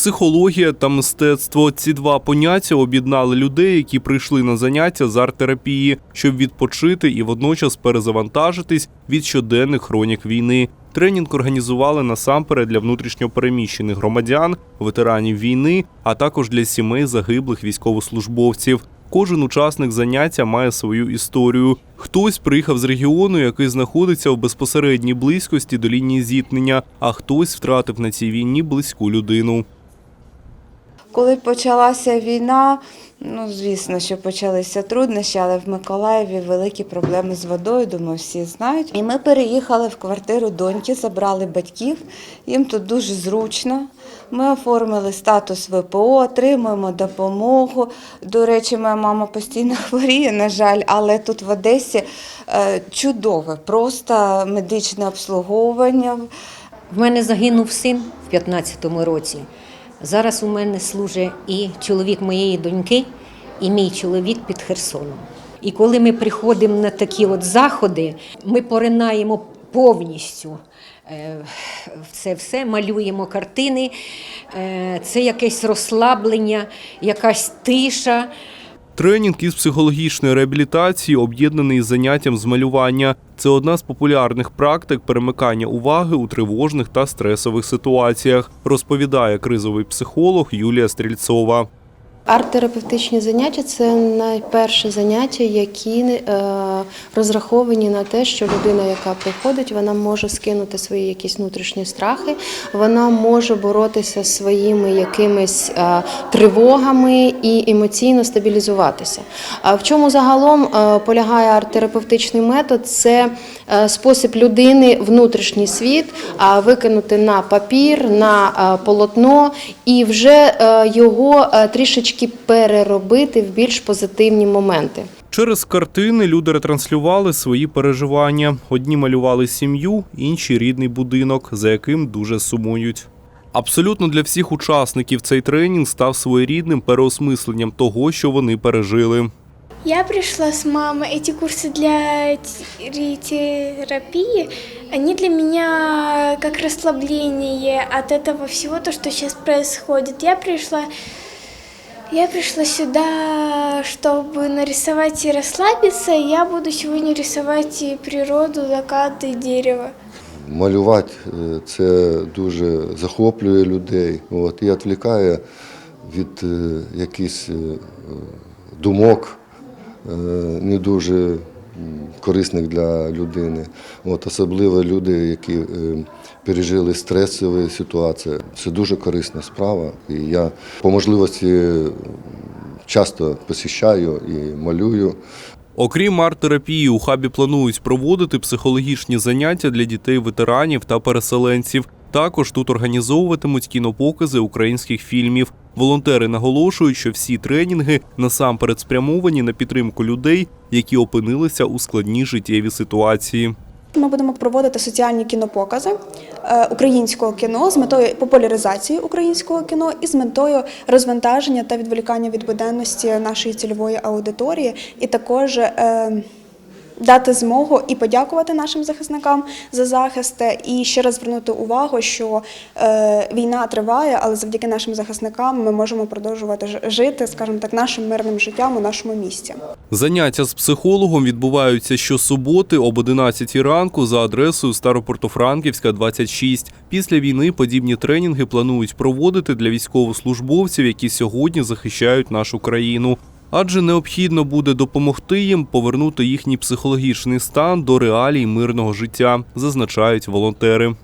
Психологія та мистецтво ці два поняття об'єднали людей, які прийшли на заняття з арт-терапії, щоб відпочити і водночас перезавантажитись від щоденних хронік війни. Тренінг організували насамперед для внутрішньопереміщених громадян, ветеранів війни, а також для сімей загиблих військовослужбовців. Кожен учасник заняття має свою історію. Хтось приїхав з регіону, який знаходиться в безпосередній близькості до лінії зіткнення, а хтось втратив на цій війні близьку людину. Коли почалася війна, ну звісно, що почалися труднощі, але в Миколаєві великі проблеми з водою, думаю, всі знають. І ми переїхали в квартиру доньки, забрали батьків. Їм тут дуже зручно. Ми оформили статус ВПО, отримуємо допомогу. До речі, моя мама постійно хворіє, на жаль, але тут в Одесі е, чудове, просто медичне обслуговування. В мене загинув син в 15-му році. Зараз у мене служить і чоловік моєї доньки, і мій чоловік під Херсоном. І коли ми приходимо на такі от заходи, ми поринаємо повністю е, це все, малюємо картини, е, це якесь розслаблення, якась тиша. Тренінг із психологічної реабілітації об'єднаний із заняттям з малювання. Це одна з популярних практик перемикання уваги у тривожних та стресових ситуаціях, розповідає кризовий психолог Юлія Стрільцова. Арт-терапевтичні заняття це найперше заняття, які е, розраховані на те, що людина, яка приходить, вона може скинути свої якісь внутрішні страхи, вона може боротися зі своїми якимись е, тривогами і емоційно стабілізуватися. А в чому загалом е, полягає арт-терапевтичний метод? Це спосіб людини внутрішній світ викинути на папір, на полотно і вже його е, трішечки переробити в більш позитивні моменти. Через картини люди ретранслювали свої переживання. Одні малювали сім'ю, інші рідний будинок, за яким дуже сумують. Абсолютно для всіх учасників цей тренінг став своєрідним переосмисленням того, що вони пережили. Я пришла с мамой. Эти курсы для те- терапии, они для меня как расслабление от этого всего, то, что сейчас происходит. Я пришла, я пришла сюда, чтобы нарисовать и расслабиться. Я буду сегодня рисовать и природу, закат и дерево. Малювати е, це дуже захоплює людей от, і відвлікає від е, якихось е, думок не дуже корисних для людини. От, особливо люди, які е, пережили стресові ситуації. Це дуже корисна справа. І я по можливості часто посіщаю і малюю. Окрім арт-терапії, у хабі планують проводити психологічні заняття для дітей ветеранів та переселенців. Також тут організовуватимуть кінопокази українських фільмів. Волонтери наголошують, що всі тренінги насамперед спрямовані на підтримку людей, які опинилися у складній життєвій ситуації. Ми будемо проводити соціальні кінопокази е, українського кіно з метою популяризації українського кіно і з метою розвантаження та відволікання від буденності нашої цільової аудиторії, і також е, дати змогу і подякувати нашим захисникам за захист, і ще раз звернути увагу, що е, війна триває, але завдяки нашим захисникам ми можемо продовжувати жити, скажімо так, нашим мирним життям у нашому місті. Заняття з психологом відбуваються щосуботи об 11 ранку за адресою Старопортофранківська, 26. Після війни подібні тренінги планують проводити для військовослужбовців, які сьогодні захищають нашу країну. Адже необхідно буде допомогти їм повернути їхній психологічний стан до реалій мирного життя, зазначають волонтери.